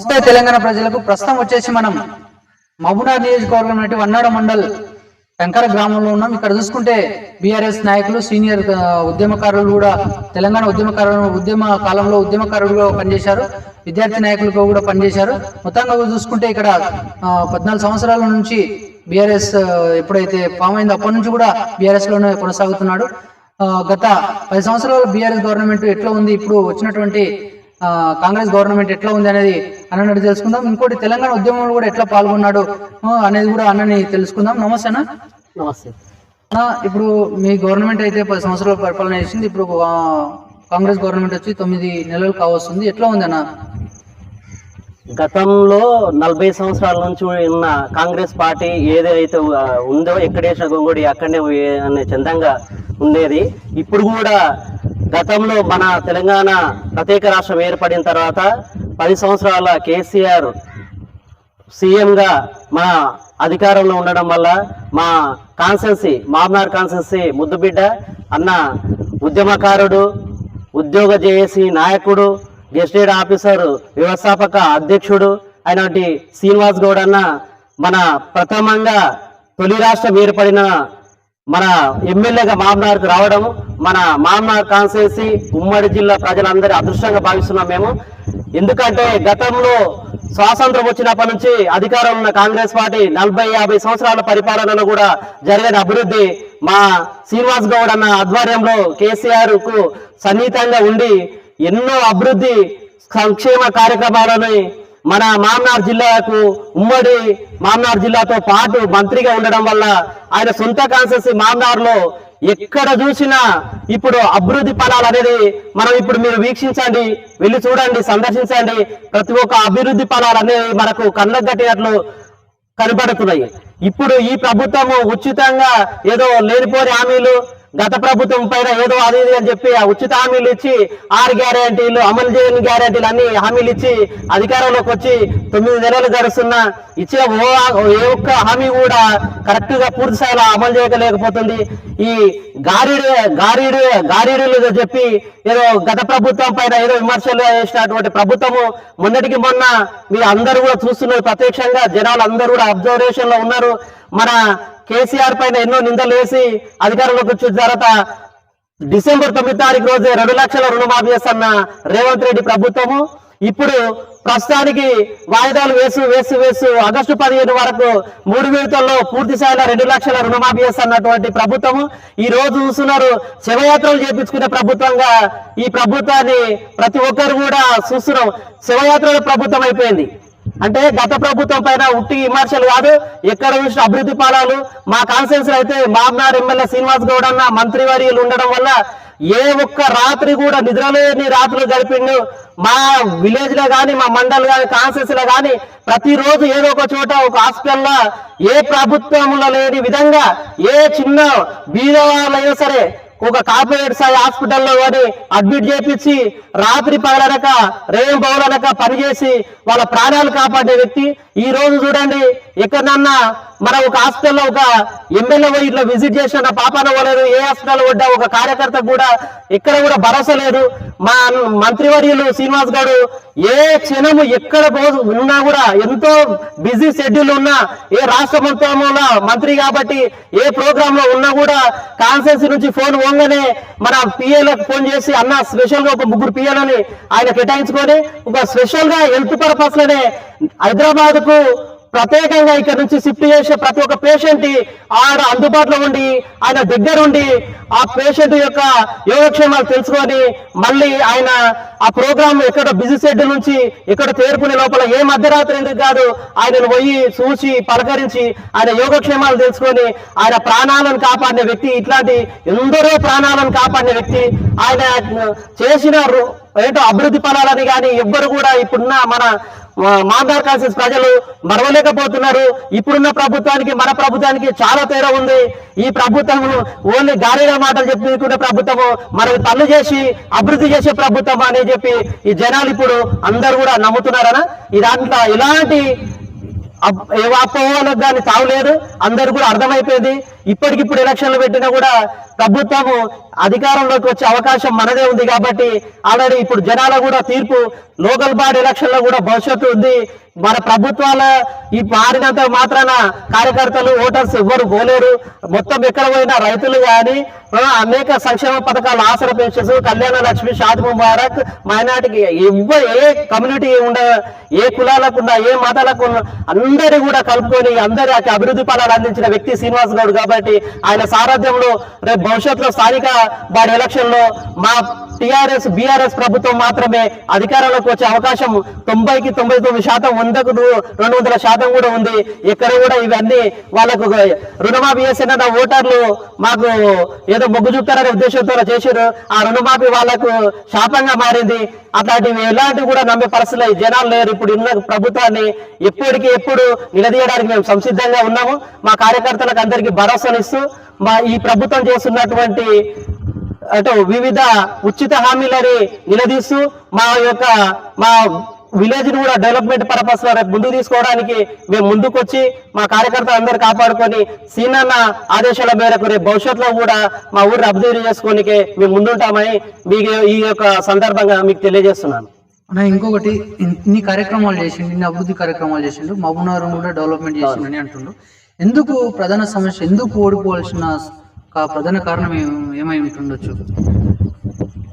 నమస్తే తెలంగాణ ప్రజలకు ప్రస్తుతం వచ్చేసి మనం మహబూనార్ నియోజకవర్గం నుండి వన్నాడ మండల్ టంకర గ్రామంలో ఉన్నాం. ఇక్కడ చూసుకుంటే బీఆర్ఎస్ నాయకులు సీనియర్ ఉద్యమకారులు కూడా తెలంగాణ ఉద్యమకారులు ఉద్యమ కాలంలో ఉద్యమకారులుగా పనిచేశారు. విద్యార్థి నాయకులుగా కూడా పనిచేశారు. మొత్తంగా చూసుకుంటే ఇక్కడ పద్నాలుగు సంవత్సరాల నుంచి బీఆర్ఎస్ ఎప్పుడైతే ఫామ్ అయిందో అప్పటి నుంచి కూడా బీఆర్ఎస్లోనే కొనసాగుతున్నాడు గత పది సంవత్సరాలు బీఆర్ఎస్ గవర్నమెంట్ ఎట్లా ఉంది? ఇప్పుడు వచ్చినటువంటి కాంగ్రెస్ గవర్నమెంట్ ఎట్లా ఉంది అనేది అన్నని తెలుసుకుందాం. ఇంకోటి తెలంగాణ ఉద్యమంలో కూడా ఎట్లా పాల్గొన్నాడు అనేది కూడా అన్నని తెలుసుకుందాం. నమస్తే అన్న. నమస్తే. అన్న, ఇప్పుడు మీ గవర్నమెంట్ అయితే పది సంవత్సరాలు పరిపాలన చేసింది. ఇప్పుడు కాంగ్రెస్ గవర్నమెంట్ వచ్చి తొమ్మిది నెలలు కావస్తుంది. ఎట్లా ఉంది అన్న? గతంలో నలభై సంవత్సరాల నుంచి ఉన్న కాంగ్రెస్ పార్టీ ఏదైతే ఉందో ఎక్కడేసిన గొంగుడి అక్కడనే అనే చందంగా ఉండేది. ఇప్పుడు కూడా గతంలో మన తెలంగాణ ప్రత్యేక రాష్ట్రం ఏర్పడిన తర్వాత పది సంవత్సరాల కేసీఆర్ సీఎంగా మన అధికారంలో ఉండడం వల్ల మా కాన్సెన్సీ మామ్నార్ కాన్సెన్సీ ముద్దుబిడ్డ అన్న ఉద్యమకారుడు ఉద్యోగ జేఏసీ నాయకుడు గెస్టేడ్ ఆఫీసర్ వ్యవస్థాపక అధ్యక్షుడు అయినటువంటి శ్రీనివాస్ గౌడ్ అన్న మన ప్రథమంగా తొలి రాష్ట్రం ఏర్పడిన మన ఎమ్మెల్యేగా మామనార్కు రావడం మన మామనార్ కాన్స్టిట్యున్సీ ఉమ్మడి జిల్లా ప్రజలందరి అదృష్టంగా భావిస్తున్నాం మేము. ఎందుకంటే గతంలో స్వాతంత్రం వచ్చినప్పటి నుంచి అధికారంలో ఉన్న కాంగ్రెస్ పార్టీ నలభై యాభై సంవత్సరాల పరిపాలనలో కూడా జరిగిన అభివృద్ధి మా శ్రీనివాస్ గౌడ్ అన్న ఆధ్వర్యంలో కేసీఆర్కు సన్నిహితంగా ఉండి ఎన్నో అభివృద్ధి సంక్షేమ కార్యక్రమాలని మన మామనార్ జిల్లాకు ఉమ్మడి మామనార్ జిల్లాతో పాటు మంత్రిగా ఉండడం వల్ల ఆయన సొంత కాన్సెన్సీ మామనార్లో ఎక్కడ చూసినా ఇప్పుడు అభివృద్ధి ఫలాలు అనేది మనం ఇప్పుడు మీరు వీక్షించండి వెళ్ళి చూడండి సందర్శించండి. ప్రతి ఒక్క అభివృద్ధి ఫలాలు అనేవి మనకు కళ్ళకు కట్టినట్లు కనబడుతున్నాయి. ఇప్పుడు ఈ ప్రభుత్వము ఉచితంగా ఏదో లేనిపోని హామీలు గత ప్రభుత్వం పైన ఏదో అది ఇది అని చెప్పి ఉచిత హామీలు ఇచ్చి ఆరు గ్యారంటీలు అమలు చేయని గ్యారంటీలు అన్ని హామీలు ఇచ్చి అధికారంలోకి వచ్చి తొమ్మిది నెలలు గడుస్తున్నా ఇచ్చే ఓ ఏ ఒక్క హామీ కూడా కరెక్ట్గా పూర్తి స్థాయిలో అమలు చేయలేకపోతుంది. ఈ గారిడి గారిడి గారిడీలు చెప్పి ఏదో గత ప్రభుత్వం పైన ఏదో విమర్శలు చేసినటువంటి ప్రభుత్వము మొన్నటికి మొన్న మీరు అందరూ కూడా చూస్తున్నారు. ప్రత్యక్షంగా జనాలు అందరూ కూడా అబ్జర్వేషన్లో ఉన్నారు. మన కేసీఆర్ పైన ఎన్నో నిందలు వేసి అధికారంలోకి వచ్చిన తర్వాత డిసెంబర్ తొమ్మిది తారీఖు రోజే రెండు లక్షల రుణమాఫీ చేస్తున్న రేవంత్ రెడ్డి ప్రభుత్వము. ఇప్పుడు ప్రస్తుతానికి వాయిదాలు వేసు వేసు వేసు ఆగస్టు పదిహేను వరకు మూడు విడతల్లో పూర్తి స్థాయిలో రెండు లక్షల రుణమాఫీ చేస్తున్నటువంటి ప్రభుత్వము. ఈ రోజు చూస్తున్నారు శివయాత్రలు చేపించుకునే ప్రభుత్వంగా ఈ ప్రభుత్వాన్ని ప్రతి ఒక్కరు కూడా చూస్తున్నాం. శివయాత్రల ప్రభుత్వం అయిపోయింది. అంటే గత ప్రభుత్వం పైన ఉట్టి విమర్శలు కాదు ఎక్కడ చూసిన అభివృద్ధి పాలాలు మా కాన్సెన్స్ అయితే మామ్నార్ ఎమ్మెల్యే శ్రీనివాస్ గౌడ్ అన్న మంత్రివర్యులు ఉండడం వల్ల ఏ ఒక్క రాత్రి కూడా నిద్రలేని రాత్రులు గడిపిండు. మా విలేజ్లో కానీ మా మండల్ కానీ కాన్సెన్స్లో కానీ ప్రతిరోజు ఏదో ఒక చోట ఒక హాస్పిటల్లో ఏ ప్రభుత్వంలో లేని విధంగా ఏ చిన్న బీద సరే ఒక కార్పొరేట్ స్థాయి హాస్పిటల్లో వాడి అడ్మిట్ చేపించి రాత్రి పగలనక రేయం పగలనక పనిచేసి వాళ్ళ ప్రాణాలు కాపాడే వ్యక్తి. ఈ రోజు చూడండి ఎక్కడన్నా మన ఒక హాస్టల్లో ఒక ఎమ్మెల్యే పోయి ఇట్లా విజిట్ చేసిన పాపాన పోలేదు ఏ హాస్టల్ పడ్డా ఒక కార్యకర్త కూడా ఎక్కడ కూడా భరోసా లేదు. మా మంత్రివర్యులు శ్రీనివాస్ గారు ఏ క్షణము ఎక్కడ పో- ఉన్నా కూడా ఎంతో బిజీ షెడ్యూల్ ఉన్నా ఏ రాష్ట్ర మంత్రిలో మంత్రి కాబట్టి ఏ ప్రోగ్రామ్లో ఉన్నా కూడా కాన్సెన్స్ నుంచి ఫోన్ పోగానే మన పిఏలకు ఫోన్ చేసి అన్న స్పెషల్గా ఒక ముగ్గురు పిఏలని ఆయన కేటాయించుకొని ఒక స్పెషల్గా హెల్త్ పర్పస్లోనే హైదరాబాద్కు ప్రత్యేకంగా ఇక్కడ నుంచి షిఫ్ట్ చేసే ప్రతి ఒక్క పేషెంట్ ఆడ అందుబాటులో ఉండి ఆయన దగ్గరుండి ఆ పేషెంట్ యొక్క యోగక్షేమాలు తెలుసుకొని మళ్ళీ ఆయన ఆ ప్రోగ్రామ్ ఎక్కడ బిజీ షెడ్యూల్ నుంచి ఎక్కడ తేరుకునే లోపల ఏ మధ్యరాత్రి ఎందుకు కాదు ఆయనను పోయి చూసి పలకరించి ఆయన యోగక్షేమాలు తెలుసుకొని ఆయన ప్రాణాలను కాపాడిన వ్యక్తి ఇట్లాంటి ఎందరో ప్రాణాలను కాపాడిన వ్యక్తి ఆయన చేసిన ఏంటో అభివృద్ధి ఫలాలని కానీ ఎవ్వరు కూడా ఇప్పుడున్న మన మాందార్ కాన్సెస్ ప్రజలు మరవలేకపోతున్నారు. ఇప్పుడున్న ప్రభుత్వానికి మన ప్రభుత్వానికి చాలా తేడా ఉంది. ఈ ప్రభుత్వం ఓన్లీ గాలిలో మాటలు చెప్పుకునే ప్రభుత్వము మనకి పనులు చేసి అభివృద్ధి చేసే ప్రభుత్వం అని చెప్పి ఈ జనాలు ఇప్పుడు అందరూ కూడా నమ్ముతున్నారనా? ఈ దాంట్లో ఇలాంటి అప్- అపోహలకు కానీ తావులేదు. అందరు కూడా అర్థమైపోయింది. ఇప్పటికిప్పుడు ఎలక్షన్లు పెట్టినా కూడా ప్రభుత్వము అధికారంలోకి వచ్చే అవకాశం మనదే ఉంది కాబట్టి ఆల్రెడీ ఇప్పుడు జనాల కూడా తీర్పు లోకల్ బాడీ ఎలక్షన్లో కూడా భవిష్యత్తు ఉంది. మన ప్రభుత్వాల ఈ మారినంత మాత్రాన కార్యకర్తలు ఓటర్స్ ఎవ్వరు పోలేరు. మొత్తం ఎక్కడ పోయినా రైతులు కానీ అనేక సంక్షేమ పథకాలు ఆసర పెన్షన్స్ కళ్యాణ లక్ష్మి షాద్ ముబారక్ మైనార్టీకి ఎవ్వరు ఏ కమ్యూనిటీ ఉండ ఏ కులాలకు ఏ మతాలకు అందరూ అందరి కూడా కలుపుకొని అందరికి అభివృద్ధి ఫలాలు అందించిన వ్యక్తి శ్రీనివాస్ గౌడ్ కాబట్టి ఆయన సారథ్యంలో రేపు భవిష్యత్తులో స్థానిక బాడీ ఎలక్షన్లో మా టిఆర్ఎస్ బిఆర్ఎస్ ప్రభుత్వం మాత్రమే అధికారంలోకి వచ్చే అవకాశం తొంభైకి తొంభై తొమ్మిది శాతం వందకు రెండు వందల శాతం కూడా ఉంది. ఇక్కడ కూడా ఇవన్నీ వాళ్ళకు రుణమాఫీ చేసిన ఓటర్లు మాకు ఏదో మొగ్గు చూపుతారనే ఉద్దేశంతో చేశారు. ఆ రుణమాఫీ వాళ్ళకు శాపంగా మారింది. అట్లాంటివి ఎలాంటివి కూడా నమ్మే పరిస్థితులు జనాలు లేరు. ఇప్పుడు ఉన్న ప్రభుత్వాన్ని ఎప్పటికి ఎప్పుడు నిలదీయడానికి మేము సంసిద్ధంగా ఉన్నాము. మా కార్యకర్తలకు అందరికీ భరోసా భరోసానిస్తూ మా ఈ ప్రభుత్వం చేస్తున్నటువంటి అటు వివిధ ఉచిత హామీలని నిలదీస్తూ మా యొక్క మా విలేజ్ కూడా డెవలప్మెంట్ పర్పస్లో రేపు ముందుకు తీసుకోవడానికి మేము ముందుకొచ్చి మా కార్యకర్తలు అందరు కాపాడుకొని సీనన్న ఆదేశాల మేరకు రేపు భవిష్యత్తులో కూడా మా ఊరిని అభివృద్ధి చేసుకోనికి మేము ముందుంటామని మీకు ఈ యొక్క సందర్భంగా మీకు తెలియజేస్తున్నాను. ఇంకొకటి ఇన్ని కార్యక్రమాలు చేసిండు ఇన్ని అభివృద్ధి కార్యక్రమాలు చేసిండు మహబూబ్నగర్ కూడా డెవలప్మెంట్ చేసిండని అంటుండు. ఎందుకు ప్రధాన సమస్య ఎందుకు ఓడిపోవాల్సిన ప్రధాన కారణం ఏమై ఉంటుండొచ్చు?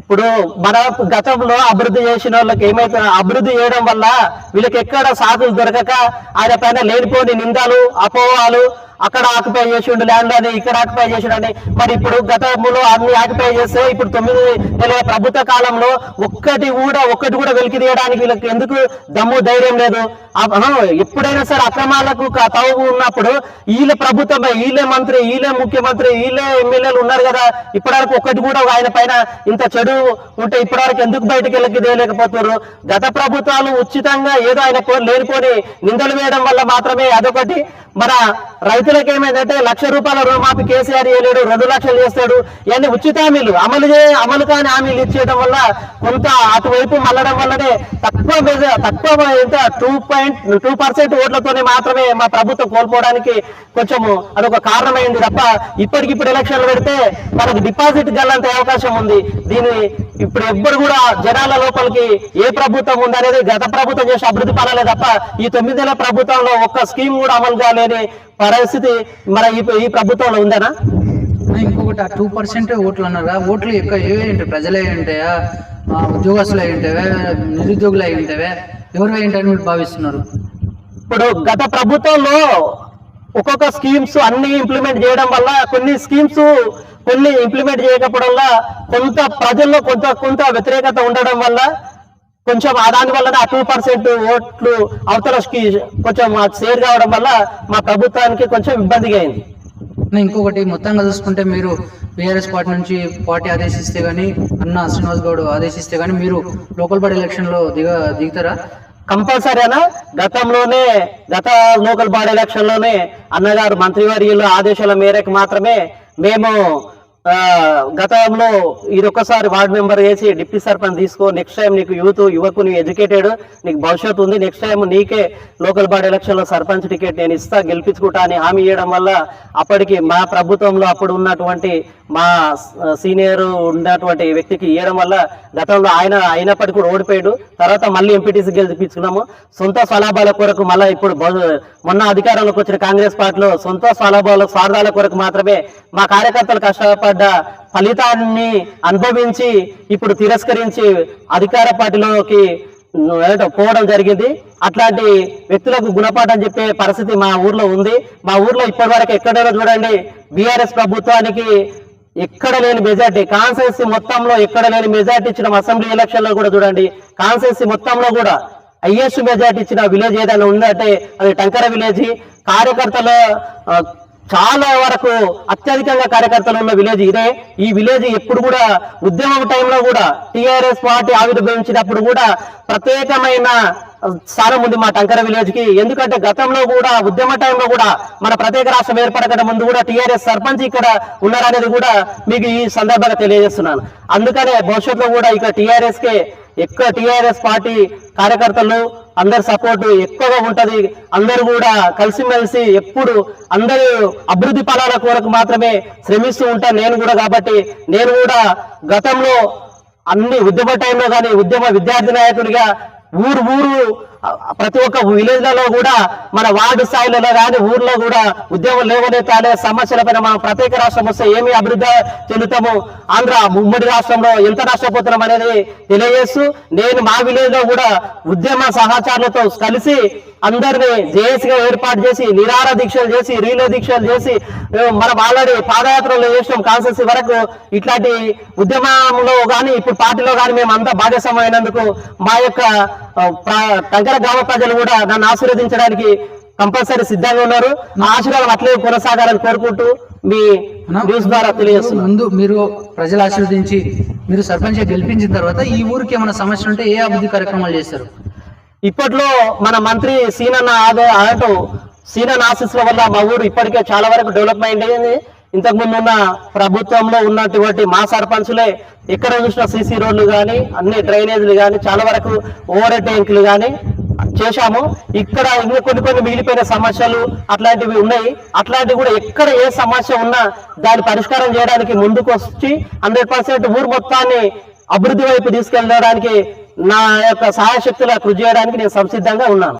ఇప్పుడు మన గతంలో అభివృద్ధి చేసిన వాళ్ళకి ఏమైతే అభివృద్ధి చేయడం వల్ల వీళ్ళకి ఎక్కడ సాధులు దొరకక ఆయన పైన లేనిపోని నిందాలు అపోహాలు అక్కడ ఆక్యుపై చేసిండు ల్యాండ్ అది ఇక్కడ ఆక్యుపై చేసిండు మరి ఇప్పుడు గతంలో అన్ని ఆక్యుపై చేస్తే ఇప్పుడు తొమ్మిది నెలల ప్రభుత్వ కాలంలో ఒక్కటి కూడా ఒక్కటి కూడా వెలికి తీయడానికి వీళ్ళకి ఎందుకు దమ్ము ధైర్యం లేదు? ఎప్పుడైనా సరే అక్రమాలకు తవ్వు ఉన్నప్పుడు వీళ్ళ ప్రభుత్వం వీళ్ళే మంత్రి వీళ్ళే ముఖ్యమంత్రి వీళ్ళే ఎమ్మెల్యేలు ఉన్నారు కదా. ఇప్పటివరకు ఒక్కటి కూడా ఆయన పైన ఇంత చెడు ఉంటే ఇప్పటివరకు ఎందుకు బయటకు వెళ్ళకి తీయలేకపోతున్నారు? గత ప్రభుత్వాలు ఉచితంగా ఏదో ఆయన లేనిపోని నిందలు వేయడం వల్ల మాత్రమే అదొకటి. మన రైతు రైతులకు ఏమైందంటే లక్ష రూపాయల రుణమాఫీ కేసీఆర్ చేయలేడు రెండు లక్షలు చేస్తాడు. ఇవన్నీ ఉచిత హామీలు. అమలు చే అమలు కాని హామీలు ఇచ్చేయడం వల్ల కొంత అటువైపు మళ్ళడం వల్లనే తక్కువ తక్కువ ఎంత? టూ పాయింట్ టూ పర్సెంట్ ఓట్లతోనే మాత్రమే మా ప్రభుత్వం కోల్పోవడానికి కొంచెము అదొక కారణమైంది తప్ప ఇప్పటికిప్పుడు ఎలక్షన్లు పెడితే మనకు డిపాజిట్ గల్లంత అవకాశం ఉంది. దీన్ని ఇప్పుడు ఎవ్వరు కూడా జనాల లోపలికి ఏ ప్రభుత్వం ఉందనేది గత ప్రభుత్వం చేసే అభివృద్ధి పడాలే తప్ప ఈ తొమ్మిది నెలల ప్రభుత్వంలో ఒక్క స్కీమ్ కూడా అమలు కాలేని పరిస్థితి మన ఈ ప్రభుత్వంలో ఉందేనా? ఇంకొకటి ఆ టూ పర్సెంట్ ఓట్లు అన్నారు ఓట్లు ఎక్కువ ఏవే ఉంటాయి? ప్రజలే ఉంటాయా? ఉద్యోగస్తులు అయి ఉంటావే నిరుద్యోగులు అయి ఉంటావే ఎవరు ఉంటాయని మీరు భావిస్తున్నారు. ఇప్పుడు గత ప్రభుత్వంలో ఒక్కొక్క స్కీమ్స్ అన్ని ఇంప్లిమెంట్ చేయడం వల్ల కొన్ని స్కీమ్స్ కొన్ని ఇంప్లిమెంట్ చేయకపోవడం వల్ల కొంత ప్రజల్లో కొంత కొంత వ్యతిరేకత ఉండడం వల్ల కొంచెం ఆ దాని వల్ల ఆ టూ పర్సెంట్ ఓట్లు అవతలకి కొంచెం మాకు షేర్ కావడం వల్ల మా ప్రభుత్వానికి కొంచెం ఇబ్బందిగా అయింది. ఇంకొకటి మొత్తంగా చూసుకుంటే మీరు బీఆర్ఎస్ పార్టీ నుంచి పార్టీ ఆదేశిస్తే గానీ అన్న శ్రీనివాస్ గౌడ్ ఆదేశిస్తే గానీ మీరు లోకల్ బాడీ ఎలక్షన్లో దిగ దిగుతారా? కంపల్సరీనా? గతంలోనే గత లోకల్ బాడీ ఎలక్షన్లోనే అన్నగారు మంత్రివర్యుల ఆదేశాల మేరకు మాత్రమే మేము గతంలో ఇదొకసారి వార్డు వార్డ్ మెంబర్ చేసి డిప్యూటీ సర్పంచ్ తీసుకో నెక్స్ట్ టైం నీకు యూత్ యువకు నీవు ఎడ్యుకేటెడ్ నీకు భవిష్యత్తు ఉంది నెక్స్ట్ టైం నీకే లోకల్ బాడీ ఎలక్షన్లో సర్పంచ్ టికెట్ నేను ఇస్తా గెలిపించుకుంటా అని హామీ ఇవ్వడం వల్ల అప్పటికి మా ప్రభుత్వంలో అప్పుడు ఉన్నటువంటి మా సీనియర్ ఉన్నటువంటి వ్యక్తికి ఇవ్వడం వల్ల గతంలో ఆయన అయినప్పటికీ కూడా ఓడిపోయాడు. తర్వాత మళ్ళీ ఎంపీటీసీ గెలిపించుకున్నాము. సొంత స్వలాభాల కొరకు మళ్ళీ ఇప్పుడు మొన్న అధికారంలోకి వచ్చిన కాంగ్రెస్ పార్టీలో సొంత స్వలాభాల స్వార్థాల కొరకు మాత్రమే మా కార్యకర్తలు కష్టపడ్డ ఫలితాన్ని అనుభవించి ఇప్పుడు తిరస్కరించి అధికార పార్టీలోకి పోవడం జరిగింది. అట్లాంటి వ్యక్తులకు గుణపాఠం చెప్పే పరిస్థితి మా ఊర్లో ఉంది. మా ఊర్లో ఇప్పటి వరకు ఎక్కడైనా చూడండి బీఆర్ఎస్ ప్రభుత్వానికి ఎక్కడ లేని మెజార్టీ కాన్స్టిట్యూన్సీ మొత్తంలో ఎక్కడ లేని మెజార్టీ ఇచ్చిన అసెంబ్లీ ఎలక్షన్లో కూడా చూడండి కాన్స్టిట్యూన్సీ మొత్తంలో కూడా హైయెస్ట్ మెజార్టీ ఇచ్చిన విలేజ్ ఏదైనా ఉందంటే అది టంకర విలేజ్. కార్యకర్తల చాలా వరకు అత్యధికంగా కార్యకర్తలు ఉన్న విలేజ్ ఇదే. ఈ విలేజ్ ఎప్పుడు కూడా ఉద్యమం టైంలో కూడా టిఆర్ఎస్ పార్టీ ఆవిర్భవించినప్పుడు కూడా ప్రత్యేకమైన స్థానం ఉంది మా టంకర విలేజ్కి ఎందుకంటే గతంలో కూడా ఉద్యమ టైంలో కూడా మన ప్రత్యేక రాష్ట్రం ఏర్పడక ముందు కూడా టిఆర్ఎస్ సర్పంచ్ ఇక్కడ ఉన్నారనేది కూడా మీకు ఈ సందర్భంగా తెలియజేస్తున్నాను. అందుకనే భవిష్యత్తులో కూడా ఇక్కడ టిఆర్ఎస్ కే ఎక్కువ టిఆర్ఎస్ పార్టీ కార్యకర్తలు అందరి సపోర్ట్ ఎక్కువగా ఉంటది. అందరూ కూడా కలిసిమెలిసి ఎప్పుడు అందరూ అభివృద్ధి ఫలాల కొరకు మాత్రమే శ్రమిస్తూ ఉంటాను నేను కూడా కాబట్టి నేను కూడా గతంలో అన్ని ఉద్యమ టైంలో కానీ ఉద్యమ విద్యార్థి నాయకుడిగా ఊరు ఊరు ప్రతి ఒక్క విలేజ్లలో కూడా మన వార్డు స్థాయిలలో కానీ ఊర్లో కూడా ఉద్యమం లేవనెత్తాలే సమస్యలపైన మనం ప్రత్యేక రాష్ట్రం వస్తే ఏమి అభివృద్ధి చెందుతాము? ఆంధ్ర ఉమ్మడి రాష్ట్రంలో ఎంత నష్టపోతున్నాం అనేది తెలియజేస్తూ నేను మా విలేజ్లో కూడా ఉద్యమ సహచారులతో కలిసి అందరినీ జేఏసీగా ఏర్పాటు చేసి నిరార దీక్షలు చేసి రీలో దీక్షలు చేసి మనం ఆల్రెడీ పాదయాత్రలో చేసినాం కాన్సెన్సీ వరకు. ఇట్లాంటి ఉద్యమంలో కానీ ఇప్పుడు పార్టీలో కానీ మేము అంతా భాగస్వామైనందుకు మా యొక్క టంకర గ్రామ ప్రజలు కూడా నన్ను ఆశీర్వదించడానికి కంపల్సరీ సిద్ధంగా ఉన్నారు. మా ఆశీర్వాదం అట్లే కొనసాగాలని కోరుకుంటూ మీ న్యూస్ ద్వారా తెలియజేస్తున్నాను ముందు మీరు ప్రజలు ఆశీర్వదించి మీరు సర్పంచ్ గెలిపించిన తర్వాత ఈ ఊరికి ఏమైనా సమస్య ఉంటే ఏ అభివృద్ధి కార్యక్రమాలు చేస్తారు ఇప్పట్లో మన మంత్రి సీనన్న ఆదో ఆటో సీనన్న ఆశీస్సుల వల్ల మా ఊరు ఇప్పటికే చాలా వరకు డెవలప్మెంట్ అయింది. ఇంతకు ముందు ఉన్న ప్రభుత్వంలో ఉన్నటువంటి మా సర్పంచులే ఎక్కడ చూసిన సీసీ రోడ్లు కానీ అన్ని డ్రైనేజీలు కానీ చాలా వరకు ఓవర్ ట్యాంకులు కానీ చేశాము. ఇక్కడ ఇంకా కొన్ని కొన్ని మిగిలిపోయిన సమస్యలు అట్లాంటివి ఉన్నాయి. అట్లాంటివి కూడా ఎక్కడ ఏ సమస్య ఉన్నా దాని పరిష్కారం చేయడానికి ముందుకు వచ్చి హండ్రెడ్ పర్సెంట్ ఊరు మొత్తాన్ని అభివృద్ధి వైపు తీసుకెళ్ళడానికి నా యొక్క సహాయశక్తుల కృషి చేయడానికి నేను సంసిద్ధంగా ఉన్నాను.